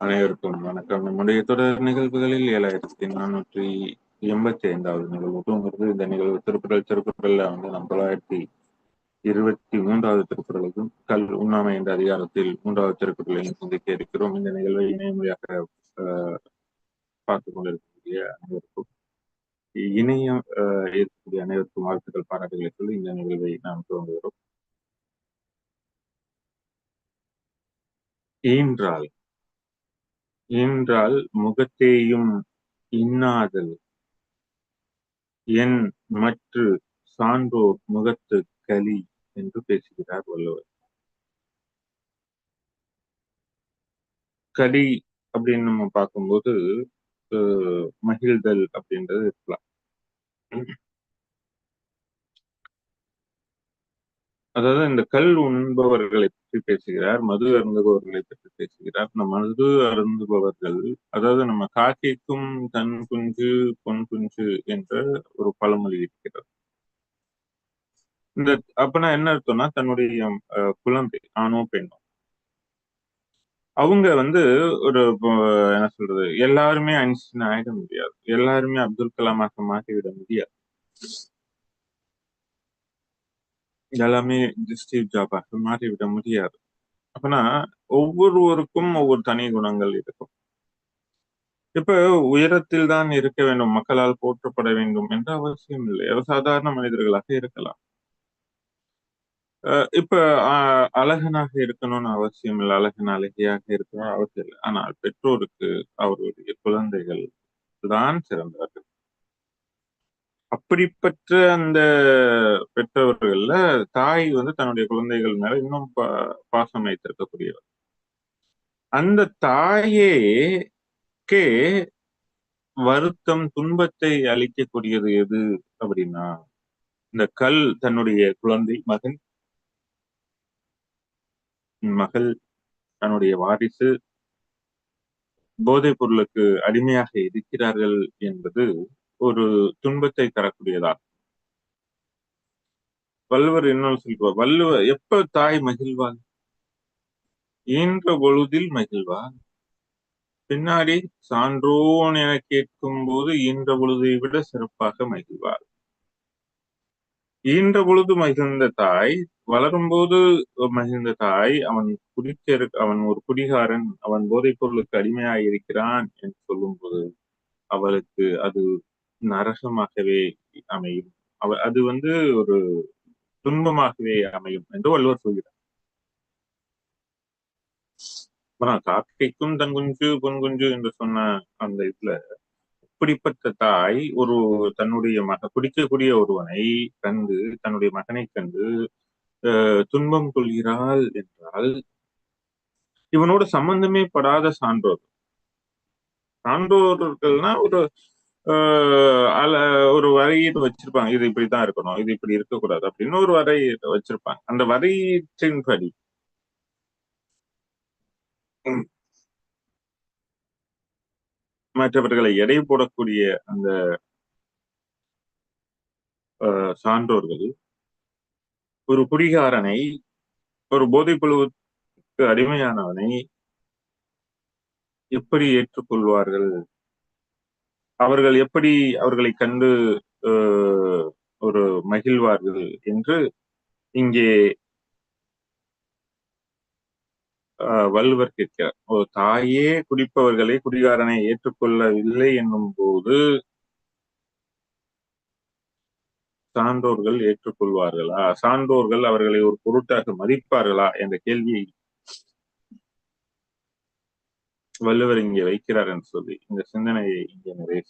அனைவருக்கும் வணக்கம். நம்முடைய தொடர் நிகழ்வுகளில் ஏழாயிரத்தி நானூற்றி எண்பத்தி ஐந்தாவது நிகழ்வு தூங்குறது இந்த நிகழ்வு திருக்குறள் திருக்குறள்ல வந்து நம்ம தொள்ளாயிரத்தி இருபத்தி மூன்றாவது திருக்குறளுக்கும் கல் உண்ணாமை என்ற அதிகாரத்தில் மூன்றாவது திருக்குறளையும் சிந்திக்க இருக்கிறோம். இந்த நிகழ்வை இணையமொழியாக பார்த்து கொண்டிருக்கக்கூடிய அனைவருக்கும் இணையம் இருக்கக்கூடிய அனைவருக்கும் வாழ்த்துக்கள் பாராட்டுகளை சொல்லி இந்த நிகழ்வை நாம் துவங்குகிறோம். ஈன்றால் ஈன்றால் முகத்தேயும் இன்னாதல். என் மற்ற சான்றோர் முகத்து களி என்று பேசுகிறார் வள்ளுவர். களி அப்படின்னு நம்ம பார்க்கும்போது மகிழ்தல் அப்படின்றது இருக்கலாம். அதாவது இந்த கல் உண்பவர்களை பற்றி பேசுகிறார் மது அருந்துபவர்களை பற்றி பேசுகிறார். இந்த மது அருந்துபவர்கள் அதாவது நம்ம காக்கைக்கும் தன் குஞ்சு பொன் குஞ்சு என்ற ஒரு பழமொழி இருக்கிறது. இந்த அப்பனா என்ன அர்த்தம்னா தன்னுடைய குழந்தை ஆணோ பெண்ணோ. அவங்க வந்து ஒரு என்ன சொல்றது எல்லாருமே ஐன்ஸ்டின் ஆயிட முடியாது. எல்லாருமே அப்துல் கலாமாக மாற்றிவிட முடியாது. எல்லாமே ஸ்டீவ் ஜாபாக மாற்றிவிட முடியாது. அப்பனா ஒவ்வொருவருக்கும் ஒவ்வொரு தனி குணங்கள் இருக்கும். இப்ப உயரத்தில் தான் இருக்க வேண்டும் மக்களால் போற்றப்பட வேண்டும் என்ற அவசியம் இல்லை. சாதாரண மனிதர்களாக இருக்கலாம். இப்ப அழகனாக இருக்கணும்னு அவசியம் இல்லை. அழகன் அழகியாக இருக்கணும் அவசியம் இல்லை. ஆனால் பெற்றோருக்கு அவருடைய குழந்தைகள் தான் சிறந்தார் அப்படிப்பட்ட அந்த பெற்றவர்கள்ல தாய் வந்து தன்னுடைய குழந்தைகள் மேல இன்னும் பாசம் வைத்திருக்கக்கூடியவர். அந்த தாயேக்கே வருத்தம் துன்பத்தை அளிக்கக்கூடியது எது அப்படின்னா இந்த கல் தன்னுடைய குழந்தை மகன். மகள் தன்னுடைய வாரிசு. போதைப் பொருளுக்கு அடிமையாக இருக்கிறார்கள் என்பது ஒரு துன்பத்தை தரக்கூடியதா வள்ளுவர் இன்னொரு சொல்வார் வள்ளுவர் எப்ப தாய் மகிழ்வாள்? ஈன்ற பொழுதில் மகிழ்வாள். பின்னாடி சான்றோன் என கேட்கும் போது ஈன்ற பொழுதை விட சிறப்பாக மகிழ்வார் ஈன்ற பொழுது மகிழ்ந்த தாய் வளரும்போது மகிழ்ந்த தாய் அவன் குடிக்க அவன் ஒரு குடிகாரன் அவன் போதைப் பொருளுக்கு அடிமையாக இருக்கிறான் என்று சொல்லும் போது அவளுக்கு அது நரகமாகவே அமையும். அவ அது வந்து ஒரு துன்பமாகவே அமையும் என்று வள்ளுவர் சொல்கிறார். காக்கைக்கும் தங்குஞ்சு பொன்குஞ்சு என்று சொன்ன அந்த இதுல இப்படிப்பட்ட தாய் ஒரு தன்னுடைய மக குடிக்கக்கூடிய ஒருவனை கண்டு தன்னுடைய மகனை கண்டு துன்பம் கொள்கிறாள் என்றால் இவனோட சம்பந்தமே படாத சான்றோர். சான்றோர்கள்னா ஒரு ஒரு வரையீடு வச்சிருப்பாங்க. இது இப்படிதான் இருக்கணும் இது இப்படி இருக்கக்கூடாது அப்படின்னு ஒரு வரை வச்சிருப்பாங்க. அந்த வரையீட்டின்படி. மற்றவர்களை எடை போடக்கூடிய அந்த சான்றோர்கள் ஒரு குடிகாரனை ஒரு போதைப்புழுவுக்கு அடிமையானவனை எப்படி ஏற்றுக்கொள்வார்கள்? அவர்கள் எப்படி அவர்களை கண்டு ஒரு மகிழ்வார்கள் என்று இங்கே வள்ளுவர் கேட்கிறார். ஒரு தாயே குடிப்பவர்களை குடிகாரனை ஏற்றுக்கொள்ளவில்லை என்னும் போது சான்றோர்கள் ஏற்றுக்கொள்வார்களா? சான்றோர்கள் அவர்களை ஒரு பொருட்டாக மதிப்பார்களா? என்ற கேள்வியை வள்ளுவர் இங்கே வைக்கிறார் என்று சொல்லி இந்த சிந்தனையை இங்கே நிறைவு